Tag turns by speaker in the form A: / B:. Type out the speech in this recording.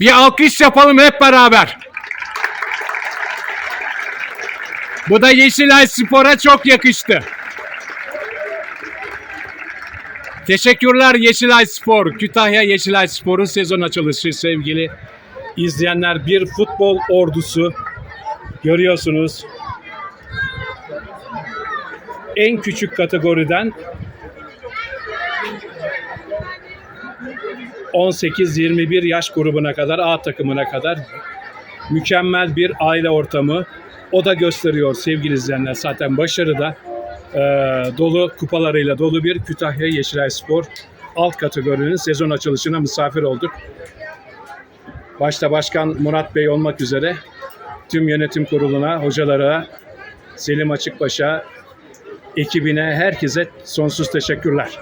A: Bir alkış yapalım hep beraber. Bu da Yeşilay Spor'a çok yakıştı. Teşekkürler Yeşilay Spor. Kütahya Yeşilay Spor'un sezon açılışı sevgili izleyenler. Bir futbol ordusu görüyorsunuz. En küçük kategoriden 18-21 yaş grubuna kadar A takımına kadar mükemmel bir aile ortamı. O da gösteriyor sevgili izleyenler. Zaten başarıda e, dolu kupalarıyla dolu bir Kütahya Yeşilay Spor alt kategorinin sezon açılışına misafir olduk. Başta Başkan Murat Bey olmak üzere tüm yönetim kuruluna, hocalara, Selim Açıkbaş'a, ekibine, herkese sonsuz teşekkürler.